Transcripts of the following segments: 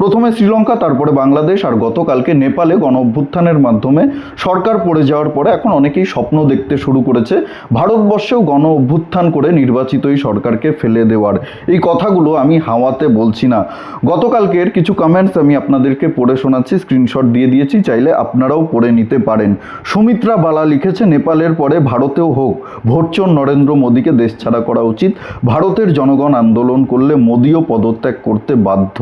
প্রথমে শ্রীলঙ্কা, তারপরে বাংলাদেশ আর গতকালকে নেপালে গণ অভ্যুত্থানের মাধ্যমে সরকার পড়ে যাওয়ার পরে এখন অনেকেই স্বপ্ন দেখতে শুরু করেছে ভারতবর্ষেও গণ অভ্যুত্থান করে নির্বাচিত এই সরকারকে ফেলে দেওয়ার। এই কথাগুলো আমি হাওয়াতে বলছি না। গতকালকের কিছু কমেন্টস আমি আপনাদেরকে পড়ে শোনাচ্ছি স্ক্রিনশট দিয়ে দিয়েছি, চাইলে আপনারাও পড়ে নিতে পারেন। সুমিত্রা বালা লিখেছে, নেপালের পরে ভারতেও হোক, ভোটচোর নরেন্দ্র মোদীকে দেশ ছাড়া করা উচিত, ভারতের জনগণ আন্দোলন করলে মোদীও পদত্যাগ করতে বাধ্য।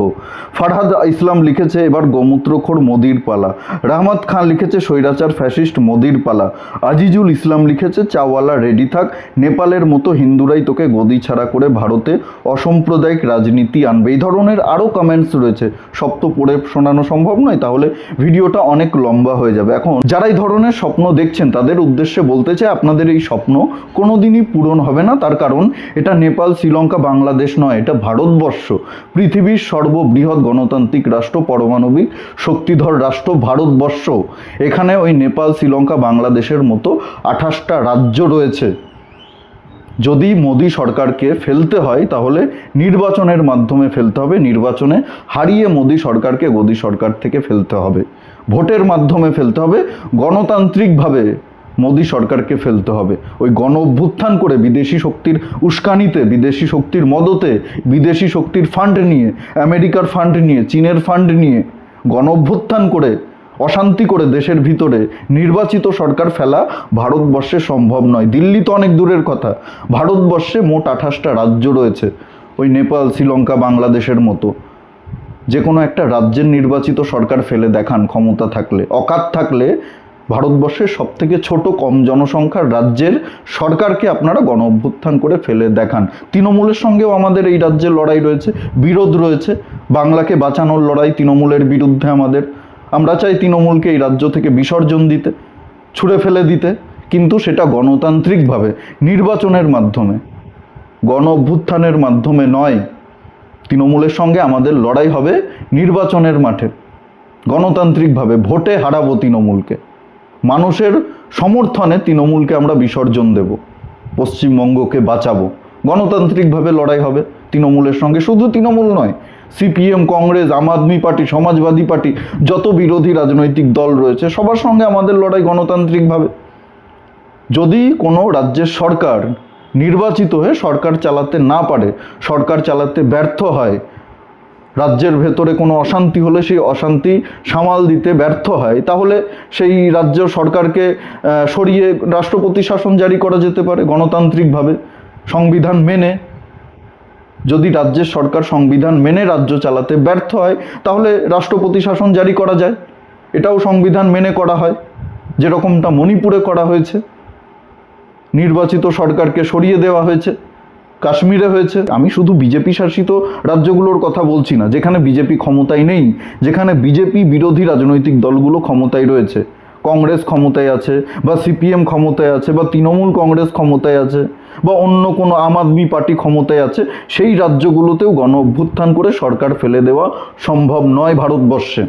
ফারহাদ ইসলাম লিখেছে এবার গোমূত্রখোর মোদির পালা। রাহমাত খান লিখেছে স্বৈরাচার ফ্যাসিস্ট মোদির পালা। আজিজুল ইসলাম লিখেছে চাওয়ালা রেডি থাক, নেপালের মতো হিন্দুরাই তোকে গদি ছাড়া করে ভারতে অসাম্প্রদায়িক রাজনীতি আনবে। এই ধরনের আরও কমেন্টস রয়েছে। সব তো পড়ে শোনানো সম্ভব নয়, তাহলে ভিডিওটা অনেক লম্বা হয়ে যাবে। এখন যারা এই ধরনের স্বপ্ন দেখছেন, তাদের উদ্দেশ্যে বলতে চাই, আপনাদের এই স্বপ্ন কোনোদিনই পূরণ হবে না। তার কারণ, এটা নেপাল, শ্রীলঙ্কা, বাংলাদেশ নয়, এটা ভারতবর্ষ। পৃথিবীর সর্ববৃহৎ গণতান্ত্রিক রাষ্ট্র, পারমাণবিক শক্তিধর রাষ্ট্র, ভারতবর্ষ। এখানে ওই নেপাল, শ্রীলঙ্কা, বাংলাদেশের মতো আঠাশটা রাজ্য রয়েছে। যদি মোদী সরকারকে ফেলতে হয়, তাহলে নির্বাচনের মাধ্যমে ফেলতে হবে। নির্বাচনে হারিয়ে মোদী সরকারকে গদি সরকার থেকে ফেলতে হবে। ভোটের মাধ্যমে ফেলতে হবে। গণতান্ত্রিকভাবে মোদী সরকারকে ফেলতে হবে। ওই গণ অভ্যুত্থান করে বিদেশি শক্তির উস্কানিতে, বিদেশি শক্তির মদতে, বিদেশি শক্তির ফান্ড নিয়ে, আমেরিকার ফান্ড নিয়ে, চীনের ফান্ড নিয়ে গণ অভ্যুত্থান করে, অশান্তি করে দেশের ভিতরে নির্বাচিত সরকার ফেলা ভারতবর্ষে সম্ভব নয়। দিল্লি তো অনেক দূরের কথা। ভারতবর্ষে মোট আঠাশটা রাজ্য রয়েছে। ওই নেপাল, শ্রীলঙ্কা, বাংলাদেশের মতো। যে কোনো একটা রাজ্যের নির্বাচিত সরকার ফেলে দেখান ক্ষমতা থাকলে। অকাত থাকলে ভারতবর্ষের সব থেকে ছোট কম জনসংখ্যার রাজ্যের সরকারকে আপনারা গণ অভ্যুত্থান করে ফেলে দেখান। তৃণমূলের সঙ্গেও আমাদের এই রাজ্যের লড়াই রয়েছে, বিরোধ রয়েছে। বাংলাকে বাঁচানোর লড়াই তৃণমূলের বিরুদ্ধে আমাদের। আমরা চাই তৃণমূলকে এই রাজ্য থেকে বিসর্জন দিতে, ছুঁড়ে ফেলে দিতে, কিন্তু সেটা গণতান্ত্রিকভাবে, নির্বাচনের মাধ্যমে গণ অভ্যুত্থানের মাধ্যমে নয়। তৃণমূলের সঙ্গে আমাদের লড়াই হবে নির্বাচনের মাঠে। গণতান্ত্রিকভাবে ভোটে হারাবো তৃণমূলকে। মানুষের সমর্থনে তৃণমূলকে আমরা বিসর্জন দেব, পশ্চিমবঙ্গকে বাঁচাবো। গণতান্ত্রিকভাবে লড়াই হবে তৃণমূলের সঙ্গে, শুধু তৃণমূল নয়, CPM, Congress, Aam Aadmi party, Samajwadi party, যত বিরোধী রাজনৈতিক দল রয়েছে, সবার সঙ্গে আমাদের লড়াই গণতান্ত্রিকভাবে। যদি কোনো রাজ্যের সরকার নির্বাচিত হয়ে সরকার চালাতে না পারে, সরকার চালাতে ব্যর্থ হয় রাজ্যের ভেতরে কোনো অশান্তি হলে সেই অশান্তি সামাল দিতে ব্যর্থ হয়। তাহলে সেই রাজ্য সরকারকে সরিয়ে রাষ্ট্রপতি শাসন জারি করা যেতে পারে গণতান্ত্রিকভাবে। সংবিধান মেনে, যদি রাজ্যের সরকার সংবিধান মেনে রাজ্য চালাতে ব্যর্থ হয়, তাহলে রাষ্ট্রপতি শাসন জারি করা যায়। এটাও সংবিধান মেনে করা হয়। যেরকমটা মণিপুরে করা হয়েছে। নির্বাচিত সরকারকে সরিয়ে দেওয়া হয়েছে। কাশ্মীরে হয়েছে। আমি শুধু বিজেপি শাসিত রাজ্যগুলোর কথা বলছি না, যেখানে বিজেপি ক্ষমতায় নেই, যেখানে বিজেপি বিরোধী রাজনৈতিক দলগুলো ক্ষমতায় রয়েছে। কংগ্রেস ক্ষমতায় আছে, বা সিপিএম ক্ষমতায় আছে, বা তৃণমূল কংগ্রেস ক্ষমতায় আছে, বা অন্য কোনো আম আদমি পার্টি ক্ষমতায় আছে, সেই রাজ্যগুলোতেও গণ অভ্যুত্থান করে সরকার ফেলে দেওয়া সম্ভব নয় ভারতবর্ষে।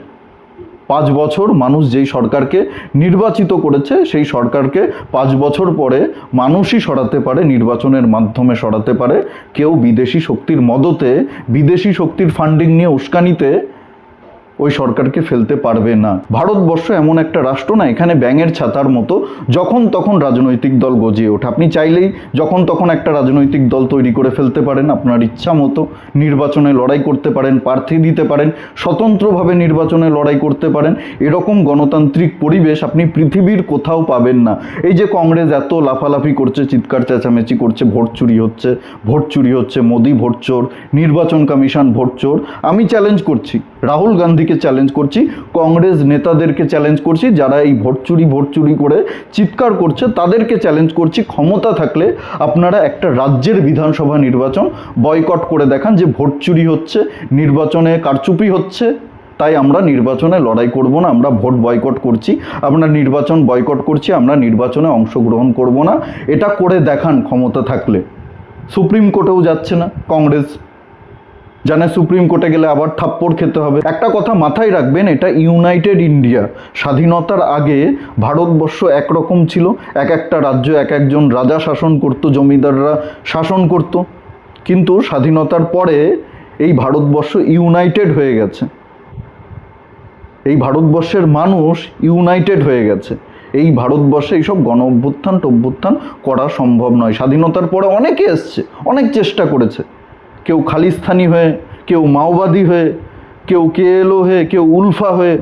পাঁচ বছর মানুষ যেই সরকারকে নির্বাচিত করেছে, সেই সরকারকে পাঁচ বছর পরে মানুষই সরাতে পারে, নির্বাচনের মাধ্যমে সরাতে পারে। কেউ বিদেশি শক্তির মদতে, বিদেশি শক্তির ফান্ডিং নিয়ে উস্কানিতে ওই সরকারকে ফেলতে পারবে না। ভারতবর্ষ এমন একটা রাষ্ট্র না, এখানে ব্যাঙের ছাতার মতো যখন তখন রাজনৈতিক দল গজিয়ে ওঠে। আপনি চাইলেই যখন তখন একটা রাজনৈতিক দল তৈরি করে ফেলতে পারেন, আপনার ইচ্ছা মতো। নির্বাচনে লড়াই করতে পারেন, প্রার্থী দিতে পারেন, স্বতন্ত্রভাবে নির্বাচনে লড়াই করতে পারেন, এরকম গণতান্ত্রিক পরিবেশ আপনি পৃথিবীর কোথাও পাবেন না। এই যে কংগ্রেস এত লাফালাফি করছে, চিৎকার চেঁচামেচি করছে, ভোট চুরি হচ্ছে, ভোট চুরি হচ্ছে, মোদি ভোট চোর, নির্বাচন কমিশন ভোট চোর, আমি চ্যালেঞ্জ করছি। রাহুল গান্ধীকে চ্যালেঞ্জ করছি, কংগ্রেস নেতাদেরকে চ্যালেঞ্জ করছি, যারা এই ভোট চুরি ভোট চুরি করে চিৎকার করছে, তাদেরকে চ্যালেঞ্জ করছি। ক্ষমতা থাকলে আপনারা একটা রাজ্যের বিধানসভা নির্বাচন বয়কট করে দেখান যে ভোট চুরি হচ্ছে, নির্বাচনে কারচুপি হচ্ছে। তাই আমরা নির্বাচনে লড়াই করব না, আমরা ভোট বয়কট করছি। আমরা নির্বাচন বয়কট করছি, আমরা নির্বাচনে অংশগ্রহণ করব না। এটা করে দেখান ক্ষমতা থাকলে। সুপ্রিম কোর্টেও যাচ্ছে না, কংগ্রেস জানে সুপ্রিম কোর্টে গেলে আবার থাপ্পড় খেতে হবে। একটা কথা মাথায় রাখবেন, এটা ইউনাইটেড ইন্ডিয়া। স্বাধীনতার আগে ভারতবর্ষ একরকম ছিল। এক একটা রাজ্য এক একজন রাজা শাসন করত, জমিদাররা শাসন করত। কিন্তু স্বাধীনতার পরে এই ভারতবর্ষ ইউনাইটেড হয়ে গেছে। এই ভারতবর্ষের মানুষ ইউনাইটেড হয়ে গেছে। এই ভারতবর্ষে এইসব গণ অভ্যুত্থান টভ্যুত্থান করা সম্ভব নয়। স্বাধীনতার পরে অনেকে এসছে, অনেক চেষ্টা করেছে। কেউ খালিস্তানি হয়ে, কেউ মাওবাদী হয়ে, কেউ কেএলও হয়ে, কেউ উলফা হয়ে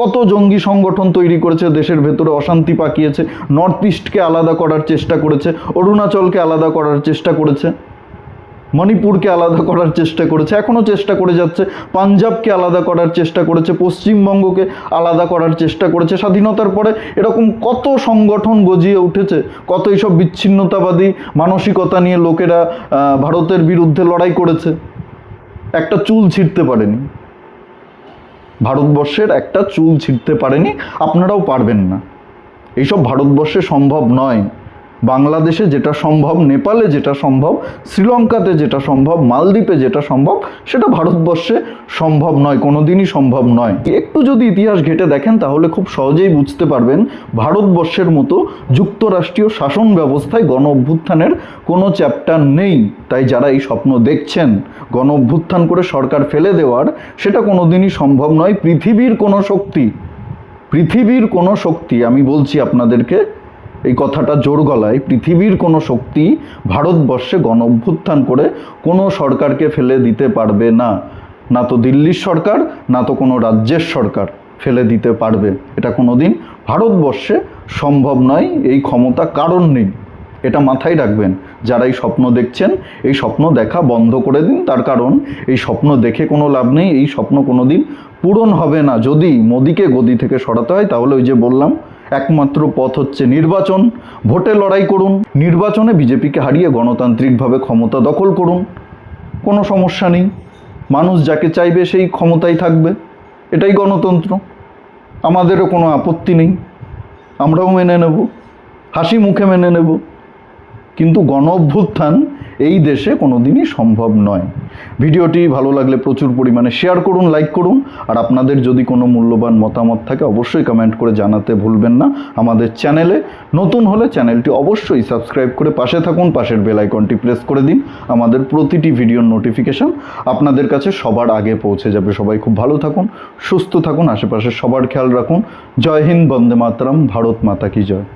কত জঙ্গি সংগঠন তৈরি করেছে দেশের ভেতরে অশান্তি পাকিয়েছে, নর্থ ইস্টকে আলাদা করার চেষ্টা করেছে, অরুণাচলকে আলাদা করার চেষ্টা করেছে। মণিপুরকে আলাদা করার চেষ্টা করেছে, এখনও চেষ্টা করে যাচ্ছে, পাঞ্জাবকে আলাদা করার চেষ্টা করেছে, পশ্চিমবঙ্গকে আলাদা করার চেষ্টা করেছে। স্বাধীনতার পরে এরকম কত সংগঠন গজিয়ে উঠেছে, কত এইসব বিচ্ছিন্নতাবাদী মানসিকতা নিয়ে লোকেরা ভারতের বিরুদ্ধে লড়াই করেছে। একটা চুল ছিঁড়তে পারেনি। ভারতবর্ষের একটা চুল ছিঁড়তে পারেনি, আপনারাও পারবেন না। এইসব ভারতবর্ষে সম্ভব নয়। বাংলাদেশে যেটা সম্ভব, নেপালে যেটা সম্ভব, শ্রীলঙ্কাতে যেটা সম্ভব, মালদ্বীপে যেটা সম্ভব, সেটা ভারতবর্ষে সম্ভব নয়, কোনোদিনই সম্ভব নয়। একটু যদি ইতিহাস ঘেটে দেখেন, তাহলে খুব সহজেই বুঝতে পারবেন ভারতবর্ষের মতো যুক্তরাষ্ট্রীয় শাসন ব্যবস্থায় গণ অভ্যুত্থানের কোনো চ্যাপ্টার নেই। তাই যারা এই স্বপ্ন দেখছেন, গণ অভ্যুত্থান করে সরকার ফেলে দেওয়ার, সেটা কোনোদিনই সম্ভব নয়। পৃথিবীর কোনো শক্তি, পৃথিবীর কোনো শক্তি, আমি বলছি আপনাদেরকে এই কথাটা জোর গলায়, পৃথিবীর কোনো শক্তি ভারতবর্ষে গণ অভ্যুত্থান করে কোনো সরকারকে ফেলে দিতে পারবে না। না তো দিল্লির সরকার, না তো কোনো রাজ্যের সরকার ফেলে দিতে পারবে। এটা কোনো দিন ভারতবর্ষে সম্ভব নয়, এই ক্ষমতা কারণ নেই। এটা মাথায় রাখবেন, যারা এই স্বপ্ন দেখছেন, এই স্বপ্ন দেখা বন্ধ করে দিন। তার কারণ, এই স্বপ্ন দেখে কোনো লাভ নেই, এই স্বপ্ন কোনো দিন পূরণ হবে না। যদি মোদিকে গদি থেকে সরাতে হয়, তাহলে ওই যে বললাম একমাত্র পথ হচ্ছে নির্বাচন। ভোটে লড়াই করুন। নির্বাচনে বিজেপিকে হারিয়ে গণতান্ত্রিকভাবে ক্ষমতা দখল করুন। কোনো সমস্যা নেই। মানুষ যাকে চাইবে সেই ক্ষমতায় থাকবে। এটাই গণতন্ত্র। আমাদেরও কোনো আপত্তি নেই। আমরাও মেনে নেব। হাসি মুখে মেনে নেব। কিন্তু গণ অভ্যুত্থান এই দেশে কোনোদিনই সম্ভব নয়। ভিডিওটি ভালো লাগলে প্রচুর পরিমাণে শেয়ার করুন লাইক করুন। আর আপনাদের যদি কোনো মূল্যবান মতামত থাকে, অবশ্যই কমেন্ট করে জানাতে ভুলবেন না। আমাদের চ্যানেলে নতুন হলে চ্যানেলটি অবশ্যই সাবস্ক্রাইব করে পাশে থাকুন, পাশের বেল আইকনটি প্রেস করে দিন। আমাদের প্রতিটি ভিডিওর নোটিফিকেশন আপনাদের কাছে সবার আগে পৌঁছে যাবে। সবাই খুব ভালো থাকুন, সুস্থ থাকুন, আশেপাশে সবার খেয়াল রাখুন। জয় হিন্দ, বন্দে মাতরম, ভারত মাতা কি জয়।